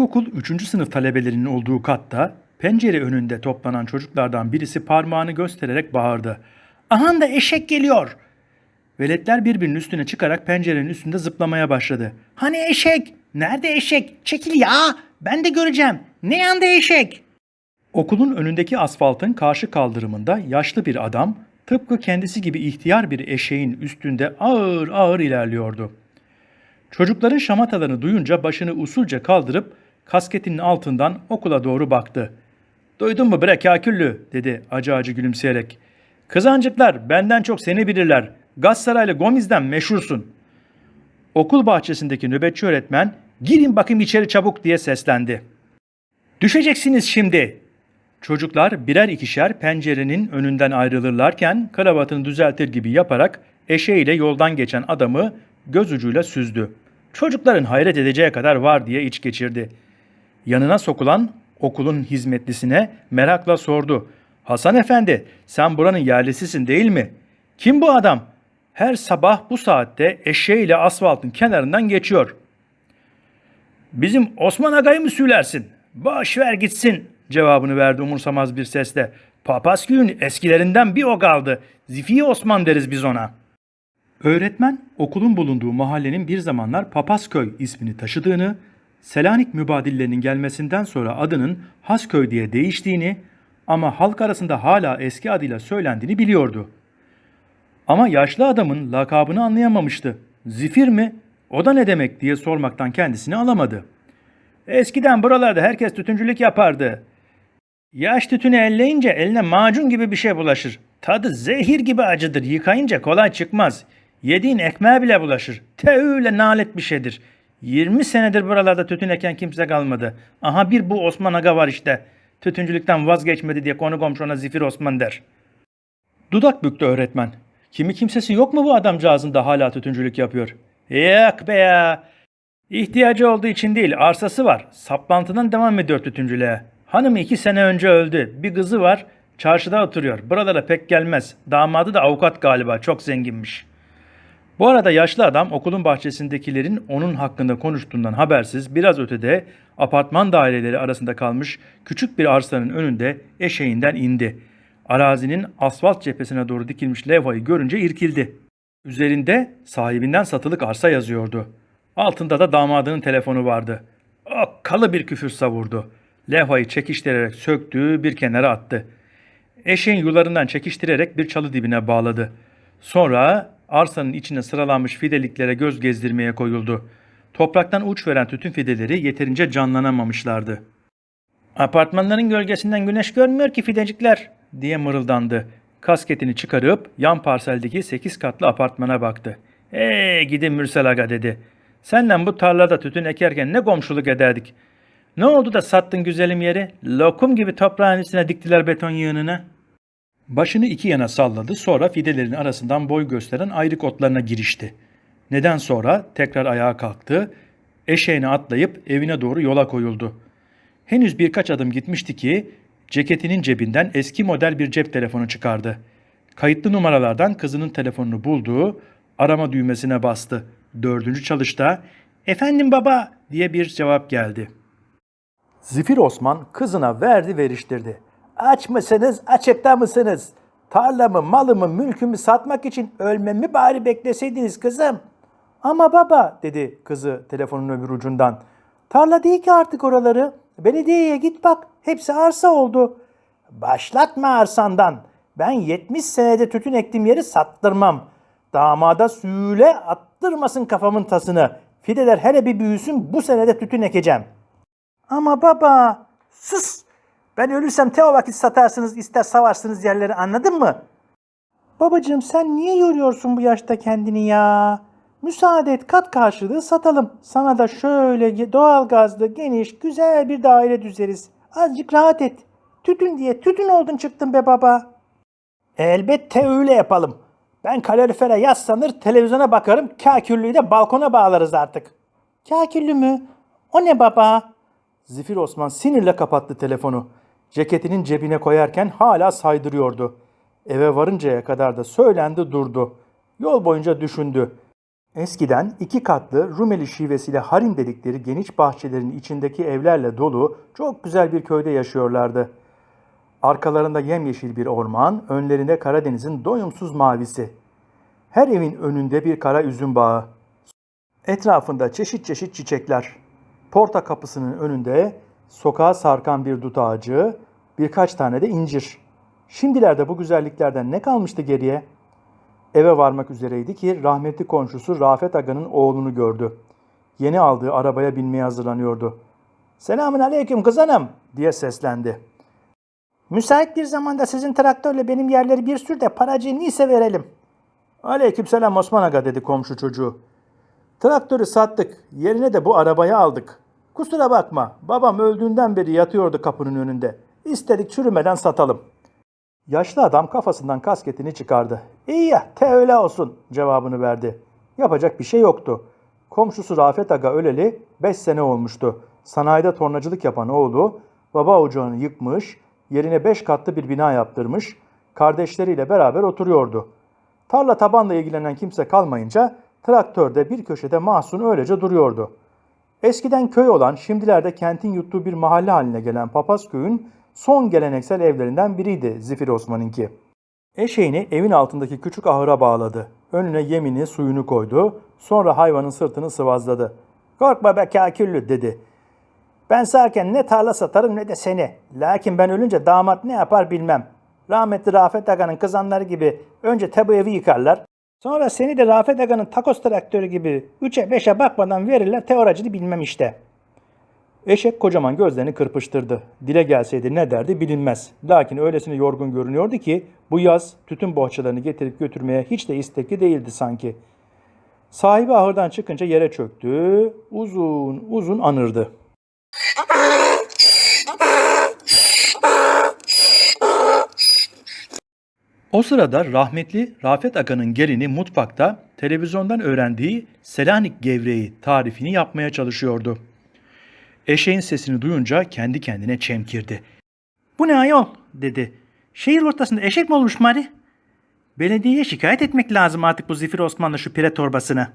İlkokul 3. sınıf talebelerinin olduğu katta pencere önünde toplanan çocuklardan birisi parmağını göstererek bağırdı. Ahan da eşek geliyor. Veletler birbirinin üstüne çıkarak pencerenin üstünde zıplamaya başladı. Hani eşek? Nerede eşek? Çekil ya! Ben de göreceğim. Ne yanda eşek? Okulun önündeki asfaltın karşı kaldırımında yaşlı bir adam tıpkı kendisi gibi ihtiyar bir eşeğin üstünde ağır ağır ilerliyordu. Çocukların şamatalarını duyunca başını usulca kaldırıp kasketinin altından okula doğru baktı. Duydun mu bre kaküllü dedi acı acı gülümseyerek. Kızancıklar benden çok seni bilirler. Gazsaraylı Gomiz'den meşhursun. Okul bahçesindeki nöbetçi öğretmen girin bakayım içeri çabuk diye seslendi. Düşeceksiniz şimdi. Çocuklar birer ikişer pencerenin önünden ayrılırlarken kravatını düzeltir gibi yaparak eşeğiyle yoldan geçen adamı göz ucuyla süzdü. Çocukların hayret edeceği kadar var diye iç geçirdi. Yanına sokulan okulun hizmetlisine merakla sordu. Hasan efendi sen buranın yerlisisin değil mi? Kim bu adam? Her sabah bu saatte eşeğiyle asfaltın kenarından geçiyor. Bizim Osman Aga'yı mı söylersin? Boş ver gitsin cevabını verdi umursamaz bir sesle. Papasköy'ün eskilerinden bir o kaldı. Zifi Osman deriz biz ona. Öğretmen okulun bulunduğu mahallenin bir zamanlar Papazköy ismini taşıdığını, Selanik mübadillerinin gelmesinden sonra adının Hasköy diye değiştiğini ama halk arasında hala eski adıyla söylendiğini biliyordu. Ama yaşlı adamın lakabını anlayamamıştı. Zifir mi? O da ne demek diye sormaktan kendisini alamadı. Eskiden buralarda herkes tütüncülük yapardı. Yaş tütünü elleyince eline macun gibi bir şey bulaşır. Tadı zehir gibi acıdır. Yıkayınca kolay çıkmaz. Yediğin ekmeğe bile bulaşır. Te öyle nalet bir şeydir. 20 senedir buralarda tütün eken kimse kalmadı. Aha bir bu Osman Aga var işte. Tütüncülükten vazgeçmedi diye konu komşu ona Zifir Osman der. Dudak büktü öğretmen. Kimi kimsesi yok mu bu adamcağızın da hala tütüncülük yapıyor? Yok be ya. İhtiyacı olduğu için değil arsası var. Saplantıdan devam ediyor tütüncülüğe. Hanım iki sene önce öldü. Bir kızı var. Çarşıda oturuyor. Buralara pek gelmez. Damadı da avukat galiba. Çok zenginmiş. Bu arada yaşlı adam okulun bahçesindekilerin onun hakkında konuştuğundan habersiz biraz ötede apartman daireleri arasında kalmış küçük bir arsanın önünde eşeğinden indi. Arazinin asfalt cephesine doğru dikilmiş levhayı görünce irkildi. Üzerinde sahibinden satılık arsa yazıyordu. Altında da damadının telefonu vardı. Okkalı bir küfür savurdu. Levhayı çekiştirerek söktü, bir kenara attı. Eşeğin yularından çekiştirerek bir çalı dibine bağladı. Sonra arsanın içine sıralanmış fideliklere göz gezdirmeye koyuldu. Topraktan uç veren tütün fideleri yeterince canlanamamışlardı. Apartmanların gölgesinden güneş görmüyor ki fidecikler diye mırıldandı. Kasketini çıkarıp yan parseldeki sekiz katlı apartmana baktı. Eee gidin Mürsel Aga dedi. Senden bu tarlada tütün ekerken ne komşuluk ederdik. Ne oldu da sattın güzelim yeri? Lokum gibi toprağın üstüne diktiler beton yığınını. Başını iki yana salladı sonra fidelerin arasından boy gösteren ayrık otlarına girişti. Neden sonra tekrar ayağa kalktı, eşeğine atlayıp evine doğru yola koyuldu. Henüz birkaç adım gitmişti ki ceketinin cebinden eski model bir cep telefonu çıkardı. Kayıtlı numaralardan kızının telefonunu buldu, arama düğmesine bastı. Dördüncü çalışta ''Efendim baba'' diye bir cevap geldi. Zifir Osman kızına verdi veriştirdi. Aç mısınız, açıkta mısınız? Tarlamı, malımı, mülkümü satmak için ölmemi bari bekleseydiniz kızım. Ama baba dedi kızı telefonun öbür ucundan. Tarla değil ki artık oraları. Belediyeye git bak. Hepsi arsa oldu. Başlatma arsandan. Ben 70 senede tütün ektiğim yeri sattırmam. Damada süyle attırmasın kafamın tasını. Fideler hele bir büyüsün bu senede tütün ekeceğim. Ama baba sus. Ben ölürsem te o vakit satarsınız ister savarsınız yerleri anladın mı? Babacığım sen niye yoruyorsun bu yaşta kendini ya? Müsaade et kat karşılığı satalım. Sana da şöyle doğal gazlı geniş güzel bir daire düzeriz. Azıcık rahat et. Tütün diye tütün oldun çıktın be baba. Elbette öyle yapalım. Ben kalorifere yaslanır televizyona bakarım. Kaküllüyü de balkona bağlarız artık. Kaküllü mü? O ne baba? Zifir Osman sinirle kapattı telefonu. Ceketinin cebine koyarken hala saydırıyordu. Eve varıncaya kadar da söylendi durdu. Yol boyunca düşündü. Eskiden iki katlı Rumeli şivesiyle harim dedikleri geniş bahçelerin içindeki evlerle dolu çok güzel bir köyde yaşıyorlardı. Arkalarında yemyeşil bir orman, önlerinde Karadeniz'in doyumsuz mavisi. Her evin önünde bir kara üzüm bağı. Etrafında çeşit çeşit çiçekler. Porta kapısının önünde sokağa sarkan bir dut ağacı, birkaç tane de incir. Şimdilerde bu güzelliklerden ne kalmıştı geriye? Eve varmak üzereydi ki rahmetli komşusu Rafet Aga'nın oğlunu gördü. Yeni aldığı arabaya binmeye hazırlanıyordu. Selamün aleyküm kızanım diye seslendi. Müsait bir zamanda sizin traktörle benim yerleri bir sür de paracıyı neyse verelim. Aleyküm selam Osman Aga dedi komşu çocuğu. Traktörü sattık, yerine de bu arabayı aldık. Kusura bakma, babam öldüğünden beri yatıyordu kapının önünde. İstedik çürümeden satalım. Yaşlı adam kafasından kasketini çıkardı. İyi ya, te öyle olsun cevabını verdi. Yapacak bir şey yoktu. Komşusu Rafet Aga öleli 5 sene olmuştu. Sanayide tornacılık yapan oğlu baba ocağını yıkmış, yerine 5 katlı bir bina yaptırmış, kardeşleriyle beraber oturuyordu. Tarla tabanla ilgilenen kimse kalmayınca traktörde bir köşede mahzun öylece duruyordu. Eskiden köy olan, şimdilerde kentin yuttuğu bir mahalle haline gelen Papazköy'ün son geleneksel evlerinden biriydi Zifir Osman'ınki. Eşeğini evin altındaki küçük ahıra bağladı. Önüne yemini, suyunu koydu. Sonra hayvanın sırtını sıvazladı. Korkma be kaküllü dedi. Ben sağken ne tarla satarım ne de seni. Lakin ben ölünce damat ne yapar bilmem. Rahmetli Rafet Aga'nın kızanları gibi önce tabu evi yıkarlar. Sonra seni de Rafet Aga'nın takos traktörü gibi 3'e 5'e bakmadan verirler teoracını bilmem işte. Eşek kocaman gözlerini kırpıştırdı. Dile gelseydi ne derdi bilinmez. Lakin öylesine yorgun görünüyordu ki bu yaz tütün bohçalarını getirip götürmeye hiç de istekli değildi sanki. Sahibi ahırdan çıkınca yere çöktü, uzun uzun anırdı. O sırada rahmetli Rafet Aga'nın gelini mutfakta televizyondan öğrendiği Selanik gevreği tarifini yapmaya çalışıyordu. Eşeğin sesini duyunca kendi kendine çemkirdi. Bu ne ayol dedi. Şehir ortasında eşek mi olmuş Mari? Belediyeye şikayet etmek lazım artık bu Zifir Osmanlı şu pire torbasını.